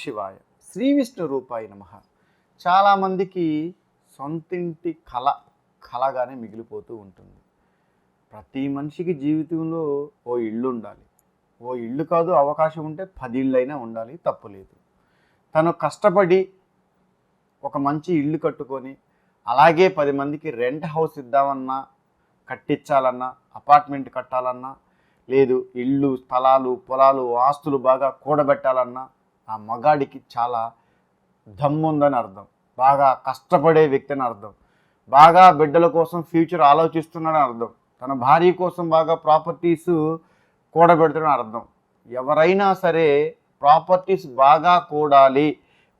శివాయ. శ్రీ విష్ణు రూపాయ నమ. చాలామందికి సొంతింటి కళ కళగానే మిగిలిపోతూ ఉంటుంది. ప్రతి మనిషికి జీవితంలో ఓ ఇల్లు ఉండాలి. ఓ ఇల్లు కాదు అవకాశం ఉంటే పది ఇళ్ళైనా ఉండాలి తప్పులేదు తను కష్టపడి ఒక మంచి ఇల్లు కట్టుకొని అలాగే పది మందికి రెంట్ హౌస్ ఇద్దామన్నా కట్టించాలన్నా అపార్ట్మెంట్ కట్టాలన్నా లేదు ఇళ్ళు స్థలాలు పొలాలు ఆస్తులు బాగా కూడబెట్టాలన్నా ఆ మగాడికి చాలా దమ్ముందని అర్థం. బాగా కష్టపడే వ్యక్తి అని అర్థం. బాగా బిడ్డల కోసం ఫ్యూచర్ ఆలోచిస్తున్నాడని అర్థం. తన భార్య కోసం బాగా ప్రాపర్టీస్ కూడబెడుతున్నాడని అర్థం. ఎవరైనా సరే ప్రాపర్టీస్ బాగా కూడాలి.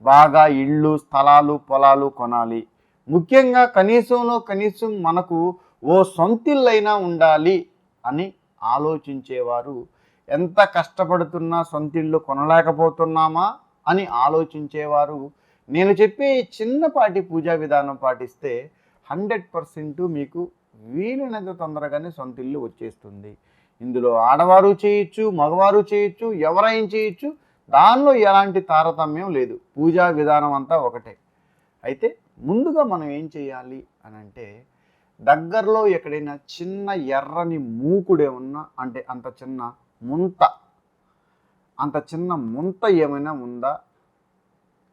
బాగా ఇళ్ళు స్థలాలు పొలాలు కొనాలి. ముఖ్యంగా కనీసంలో కనీసం మనకు ఓ సొంతిల్లైనా ఉండాలి అని ఆలోచించేవారు ఎంత కష్టపడుతున్నా సొంతిల్లు కొనలేకపోతున్నామా అని ఆలోచించేవారు. నేను చెప్పే చిన్నపాటి పూజా విధానం పాటిస్తే హండ్రెడ్ పర్సెంట్ మీకు వీలైనంత తొందరగానే సొంతిల్లు వచ్చేస్తుంది. ఇందులో ఆడవారు చేయొచ్చు మగవారు చేయొచ్చు ఎవరైనా చేయొచ్చు దానిలో ఎలాంటి తారతమ్యం లేదు. పూజా విధానం అంతా ఒకటే. అయితే ముందుగా మనం ఏం చేయాలి అని అంటే దగ్గరలో ఎక్కడైనా చిన్న ఎర్రని మూకుడే ఉన్నా అంటే అంత చిన్న ముంత. అంత చిన్న ముంత ఏమైనా ఉందా?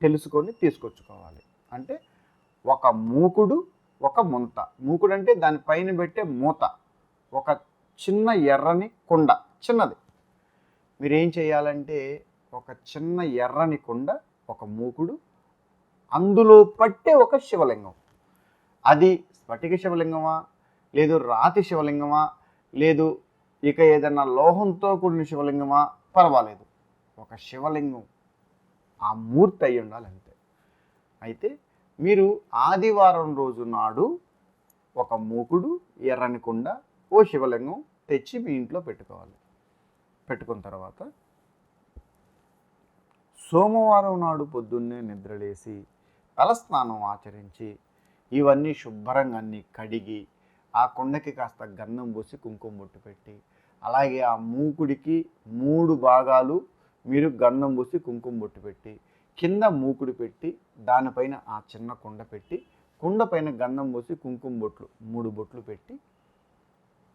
తెలుసుకొని తీసుకొచ్చుకోవాలి. అంటే ఒక మూకుడు ఒక ముంత. మూకుడు అంటే దానిపైన పెట్టే మూత. ఒక చిన్న ఎర్రని కుండ చిన్నది. మీరేం చేయాలంటే ఒక చిన్న ఎర్రని కుండ ఒక మూకుడు అందులో పట్టే ఒక శివలింగం. అది స్ఫటిక శివలింగమా? లేదు రాతి శివలింగమా? లేదు ఇక ఏదైనా లోహంతో కూడిన శివలింగమా? పర్వాలేదు. ఒక శివలింగం ఆ మూర్తి అయి ఉండాలి అంతే అయితే మీరు ఆదివారం రోజు నాడు ఒక మూకుడు ఎర్రని కుండ ఓ శివలింగం తెచ్చి మీ ఇంట్లో పెట్టుకోవాలి. పెట్టుకున్న తర్వాత సోమవారం నాడు పొద్దున్నే నిద్రలేసి తలస్నానం ఆచరించి ఇవన్నీ శుభ్రంగా అన్నీ కడిగి ఆ కొండకి కాస్త గంధం పోసి కుంకుమ బొట్టు పెట్టి అలాగే ఆ మూకుడికి మూడు భాగాలు మీరు గంధం పోసి కుంకుమ బొట్టు పెట్టి కింద మూకుడు పెట్టి దానిపైన ఆ చిన్న కుండ పెట్టి కుండ పైన గంధం పోసి కుంకుమ బొట్లు మూడు బొట్లు పెట్టి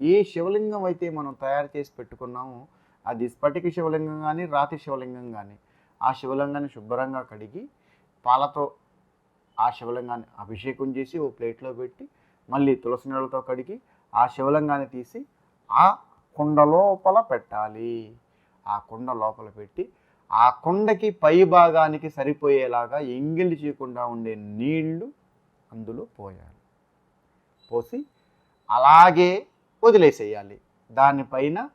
ఏ శివలింగం అయితే మనం తయారు చేసి పెట్టుకున్నామో అది స్ఫటిక శివలింగం కానీ రాతి శివలింగం కానీ ఆ శివలింగాన్ని శుభ్రంగా కడిగి పాలతో ఆ శివలింగాన్ని అభిషేకం చేసి ఓ ప్లేట్లో పెట్టి మళ్ళీ తులసి నీళ్ళతో కడిగి ఆ శివలింగాన్ని తీసి ఆ కుండ లోపల పెట్టాలి. ఆ కుండ లోపల పెట్టి ఆ కుండకి పై భాగానికి సరిపోయేలాగా ఎంగిలి చేయకుండా ఉండే నీళ్ళు అందులో పోయాలి. పోసి అలాగే వదిలేసేయాలి. దానిపైన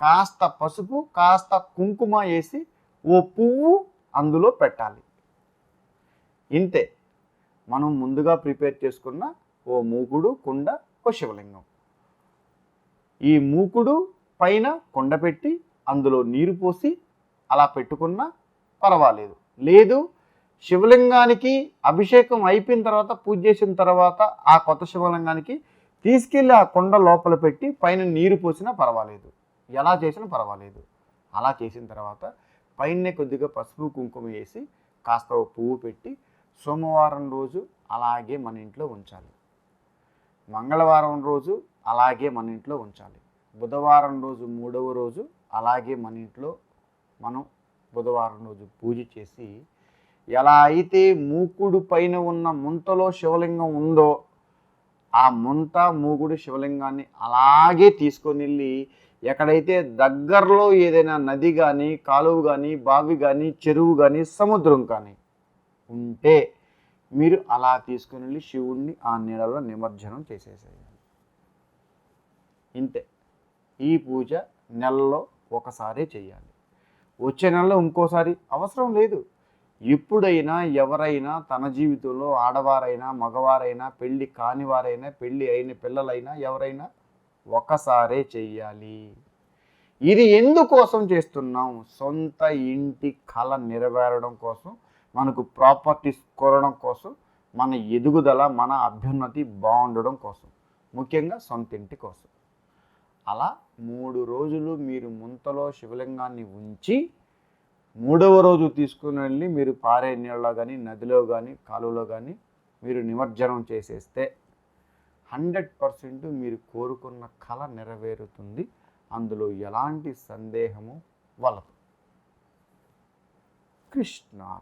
కాస్త పసుపు కాస్త కుంకుమ వేసి ఓ పువ్వు అందులో పెట్టాలి. ఇంతే. మనం ముందుగా ప్రిపేర్ చేసుకున్న ఓ మూకుడు కుండ ఓ శివలింగం. ఈ మూకుడు పైన కొండ పెట్టి అందులో నీరు పోసి అలా పెట్టుకున్నా పర్వాలేదు. లేదు శివలింగానికి అభిషేకం అయిపోయిన తర్వాత పూజ చేసిన తర్వాత ఆ కొత్త శివలింగానికి తీసుకెళ్ళి ఆ కొండ లోపల పెట్టి పైన నీరు పోసినా పర్వాలేదు. ఎలా చేసినా పర్వాలేదు. అలా చేసిన తర్వాత పైన కొద్దిగా పసుపు కుంకుమ వేసి కాస్త పువ్వు పెట్టి సోమవారం రోజు అలాగే మన ఇంట్లో ఉంచాలి. మంగళవారం రోజు అలాగే మన ఇంట్లో ఉంచాలి. బుధవారం రోజు మూడవ రోజు అలాగే మన ఇంట్లో మనం బుధవారం రోజు పూజ చేసి ఎలా అయితే మూకుడు పైన ఉన్న ముంతలో శివలింగం ఉందో ఆ ముంత మూగుడు శివలింగాన్ని అలాగే తీసుకొని వెళ్ళి ఎక్కడైతే దగ్గరలో ఏదైనా నది కానీ కాలువ కానీ బావి కానీ చెరువు కానీ సముద్రం కానీ ఉంటే మీరు అలా తీసుకుని వెళ్ళి శివుణ్ణి ఆ నీళ్ళలో నిమజ్జనం చేసేసేయాలి ఇంతే. ఈ పూజ నెలలో ఒకసారి చేయాలి. వచ్చే నెలలో ఇంకోసారి అవసరం లేదు. ఎప్పుడైనా ఎవరైనా తన జీవితంలో ఆడవారైనా మగవారైనా పెళ్ళి కానివారైనా పెళ్ళి అయిన పిల్లలైనా ఎవరైనా ఒకసారే చెయ్యాలి ఇది ఎందుకోసం చేస్తున్నాం? సొంత ఇంటి కళ నెరవేరడం కోసం మనకు ప్రాపర్టీస్ కోరడం కోసం మన ఎదుగుదల మన అభ్యున్నతి బాగుండడం కోసం ముఖ్యంగా సొంత ఇంటి కోసం. అలా మూడు రోజులు మీరు ముంతలో శివలింగాన్ని ఉంచి మూడవ రోజు తీసుకుని వెళ్ళి మీరు పారే నీళ్ళలో కానీ నదిలో కానీ కాలువలో కానీ మీరు నిమజ్జనం చేసేస్తే హండ్రెడ్ పర్సెంట్ మీరు కోరుకున్న కళ నెరవేరుతుంది. అందులో ఎలాంటి సందేహము వలదు. కృష్ణ